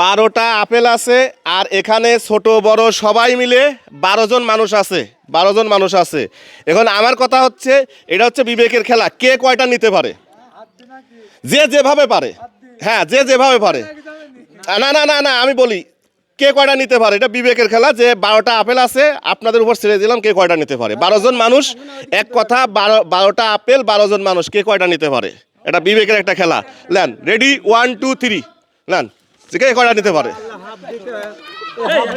বারোটা আপেল আছে আর এখানে ছোট, বড় সবাই মিলে বারো জন মানুষ আছে, বারো জন মানুষ আছে। এখন আমার কথা হচ্ছে, এটা হচ্ছে বিবেকের খেলা, কে কয়টা নিতে পারে? যে যেভাবে পারে। হ্যাঁ যে যেভাবে পারে। না না না না, আমি বলি, কে কয়টা নিতে পারে? এটা বিবেকের খেলা, যে বারোটা আপেল আছে, আপনাদের উপর ছেড়ে দিলাম কে কয়টা নিতে পারে। বারো জন মানুষ, এক কথা, বারো, বারোটা আপেল, বারো জন মানুষ, কে কয়টা নিতে পারে? এটা বিবেকের একটা খেলা। লেন রেডি, ওয়ান, টু, থ্রি। লেন যে কে কয়টা নিতে পারে?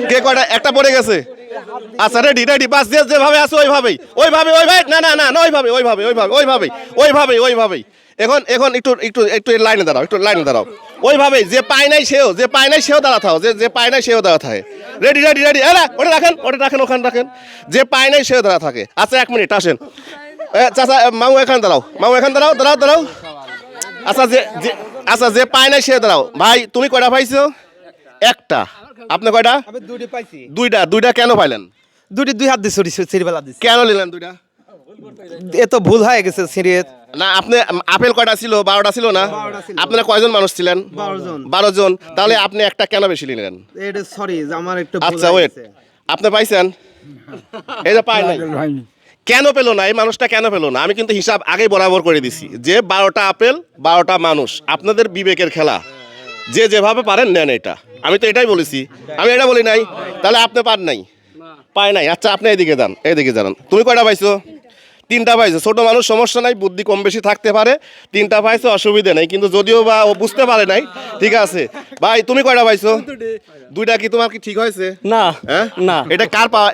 কে কয়টা? একটা পড়ে গেছে। আচ্ছা রেডি রেডি বাস, যে যেভাবে আছে ওইভাবেই। ওইভাবে ওইভাবে, না না না না, ওইভাবে ওইভাবে ওইভাবে ওইভাবেই ওইভাবেই ওইভাবেই। এখন এখন একটু একটু একটু লাইনে দাঁড়াও, একটু লাইনে দাঁড়াও। ওইভাবেই যে পায় নাই সেও, যে পায় নাই সেও দাঁড়া থাও যে যে পায় নাই সেও দাঁড়া থাকে। রেডি রেডি রেডি এরা ওটা রাখেন ওটা রাখেন, ওখানে রাখেন। যে পায় নাই সেও দাঁড়া থাকে। আচ্ছা এক মিনিট, আসেন। চাচা মামু, এখানে দাঁড়াও, মামু, এখানে দাঁড়াও দাঁড়াও দাঁড়াও। আচ্ছা যে আচ্ছা যে পায় নাই সে দাঁড়াও। ভাই তুমি কয়টা পাইছো? একটা। আপনি কয়টা? দুইটা দুইটা। কেন পাইলেন? দুটি দুই হাত দিয়ে সিরিবেলা দিছি। কেন নিলেন দুইটা? এ তো ভুল হয়ে গেছে সিরিয়াস না আপনি আপেল কয়টা ছিল? বারোটা ছিল না? আপনারা কয়জন মানুষ ছিলেন? বারো জন। তাহলে আপনি একটা কেন বেশি নিলেন? সরি আমার একটু আচ্ছা ওয়েট আপনি পাইছেন? যে পায় নাই। কেন পেল না? এই মানুষটা কেন পেল না? আমি কিন্তু হিসাব আগেই বরাবর করে দিছি যে বারোটা আপেল বারোটা মানুষ আপনাদের বিবেকের খেলা। যে যেভাবে পারেন নেন এটা। আমি তো এটাই বলেছি। আমি এটা বলি নাই। তাহলে আপনি পান নাই? পায় নাই। আচ্ছা আপনি এদিকে যান এদিকে জানান তুমি কয়টা পাইছো? তিনটা পাইছো। ছোট মানুষ সমস্যা নাই বুদ্ধি কম বেশি থাকতে পারে। তিনটা পাইছো অসুবিধা নেই। কিন্তু যদিও বা ও বুঝতে পারে নাই ঠিক আছে। ভাই তুমি কয়টা পাইছো? দুইটা কি তোমার কি ঠিক হয়েছে? না হ্যাঁ? না। এটা কার পাওয়া?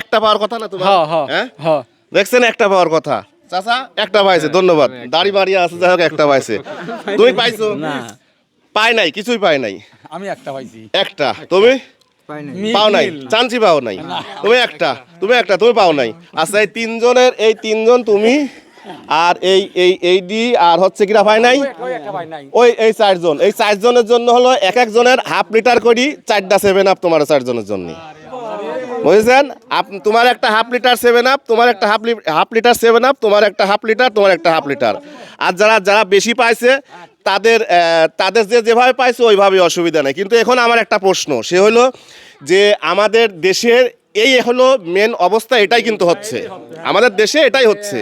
একটা পাওয়ার কথা না তোমার? হ্যাঁ? হ্যাঁ। দেখছেন একটা পাওয়ার কথা। চাচা একটা পাইছে ধন্যবাদ। দাড়ি মারিয়া আছে যাই হোক একটা পাইছে। তুমি পাইছো? না। পাই নাই কিছুই পাই নাই। আমি একটা পাইছি। একটা। তুমি? পাই নাই। মিল, পাও নাই। মিল। চান্সি পাও নাই। তুমি একটা। তুমি একটা তুমি পাও নাই। আচ্ছা এই তিনজনের এই তিনজন তুমি আর এই এই এই ডি আর হচ্ছে কিরা পাই নাই? ওই নাই। ওই এই চারজন। এই চারজনের জন্য হলো এক একজনের হাফ লিটার করি চারটা সেভেন আপ তোমার চারজনের জন্য। বুঝেছেন? আপ তোমার একটা হাফ লিটার সেভেন আপ তোমার একটা half half litre seven up তোমার একটা হাফ লিটার, তোমার একটা হাফ লিটার। আর যারা যারা বেশি পাইছে, তাদের তাদের যে যেভাবে পাইছে, ওইভাবে অসুবিধা নেই। কিন্তু এখন আমার একটা প্রশ্ন, সে হলো যে আমাদের দেশের এই হলো মেন অবস্থা, এটাই কিন্তু হচ্ছে। আমাদের দেশে এটাই হচ্ছে।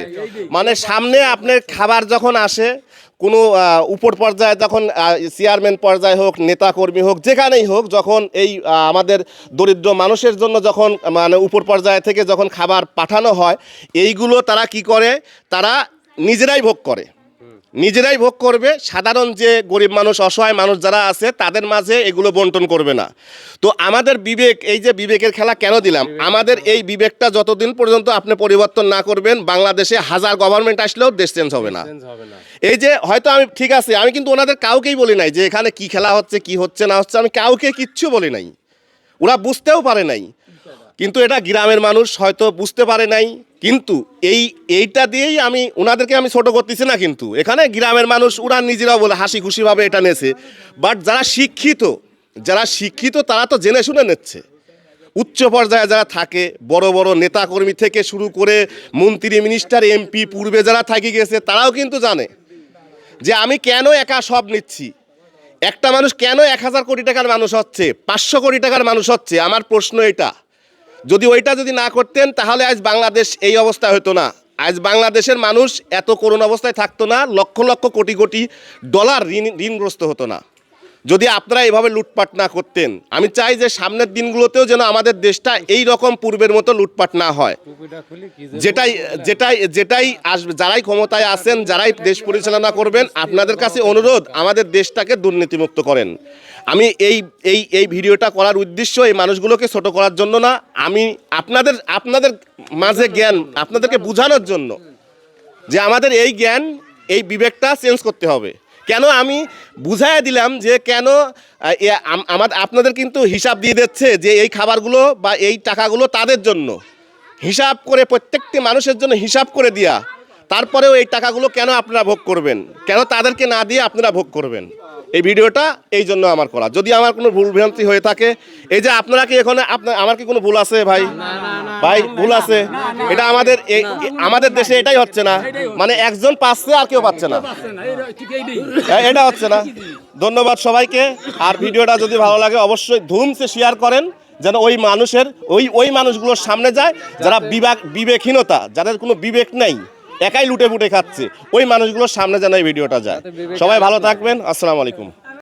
মানে সামনে আপনার খাবার যখন আসে কোনো উপর পর্যায়ে যখন চেয়ারম্যান পর্যায়ে হোক নেতা কর্মী হোক, যেখানেই হোক, যখন এই আমাদের দরিদ্র মানুষের জন্য যখন মানে উপর পর্যায়ে থেকে যখন খাবার পাঠানো হয়, এইগুলো তারা কি করে? তারা নিজেরাই ভোগ করে। নিজেরাই ভোগ করবে। সাধারণ যে গরিব মানুষ অসহায় মানুষ যারা আছে তাদের মাঝে এগুলো বন্টন করবে না। তো আমাদের বিবেক এই যে বিবেকের খেলা কেন দিলাম? আমাদের এই বিবেকটা যতদিন পর্যন্ত আপনি পরিবর্তন না করবেন বাংলাদেশে হাজার গভর্নমেন্ট আসলেও দেশ চেঞ্জ হবে না। এই যে হয়তো আমি ঠিক আছে আমি কিন্তু ওনাদের কাউকেই বলি নাই যে এখানে কি খেলা হচ্ছে কি হচ্ছে না হচ্ছে আমি কাউকে কিচ্ছু বলি নাই। ওরা বুঝতেও পারে নাই। কিন্তু এটা গ্রামের মানুষ হয়তো বুঝতে পারে নাই। কিন্তু এই, এইটা দিয়েই আমি ওনাদেরকে আমি ছোটো করতেছি না কিন্তু। এখানে গ্রামের মানুষ, ওরা নিজেরাও বলে হাসি খুশিভাবে এটা নেছে। বাট যারা শিক্ষিত যারা শিক্ষিত, তারা তো জেনে শুনে নিচ্ছে। উচ্চ পর্যায়ে যারা থাকে, বড় বড় নেতাকর্মী থেকে শুরু করে মন্ত্রী, মিনিস্টার, এমপি, পূর্বে যারা থাকি গেছে, তারাও কিন্তু জানে যে আমি কেন একা সব নিচ্ছি। একটা মানুষ কেন এক হাজার কোটি টাকার মানুষ হচ্ছে? পাঁচশো কোটি টাকার মানুষ হচ্ছে? আমার প্রশ্ন এটা। যদি ওইটা যদি না করতেন, তাহলে আজ বাংলাদেশ এই অবস্থা হতো না। আজ বাংলাদেশের মানুষ এত করুণ অবস্থায় থাকতো না, লক্ষ লক্ষ কোটি কোটি ডলার ঋণ, ঋণগ্রস্ত হতো না। যদি আপনারা এভাবে লুটপাট না করতেন, আমি চাই যে সামনের দিনগুলোতেও যেন আমাদের দেশটা এই রকম পূর্বের মতো লুটপাট না হয়। যেটাই যেটাই যেটাই আসবে যারাই ক্ষমতায় আছেন, যারাই দেশ পরিচালনা করবেন, আপনাদের কাছে অনুরোধ, আমাদের দেশটাকে দুর্নীতিমুক্ত করেন। আমি এই এই এই ভিডিওটা করার উদ্দেশ্য এই মানুষগুলোকে ছোট করার জন্য না আমি আপনাদের আপনাদের মাঝে জ্ঞান আপনাদেরকে বোঝানোর জন্য যে আমাদের এই জ্ঞান এই বিবেকটা চেঞ্জ করতে হবে। কেন আমি বুঝাইয়া দিলাম যে কেন আহ, এ আম- আমাদের আপনাদের কিন্তু হিসাব দিয়ে দিচ্ছে যে এই খাবারগুলো বা এই টাকাগুলো তাদের জন্য। হিসাব করে প্রত্যেকটি মানুষের জন্য হিসাব করে দিয়া তারপরেও এই টাকাগুলো কেন আপনারা ভোগ করবেন? কেন তাদেরকে না দিয়ে আপনারা ভোগ করবেন? এই ভিডিওটা এই জন্য আমার করা। যদি আমার কোনো ভুল ভ্রান্তি হয়ে থাকে এই যে আপনারা কি এখানে আপনার আমার কি কোনো ভুল আছে ভাই? ভাই ভুল আছে। এটা আমাদের আমাদের দেশে এটাই হচ্ছে না। মানে একজন পাচ্ছে আর কেউ পাচ্ছে না। এটা হচ্ছে না। ধন্যবাদ সবাইকে। আর ভিডিওটা যদি ভালো লাগে অবশ্যই ধুমসে শেয়ার করেন যেন ওই মানুষের ওই ওই মানুষগুলোর সামনে যায় যারা বিবেক বিবেকহীনতা যাদের কোনো বিবেক নেই। একাই লুটে ফুটে খাচ্ছে। ওই মানুষগুলোর সামনে যেন এই ভিডিওটা যায়। সবাই ভালো থাকবেন। আসসালামু আলাইকুম।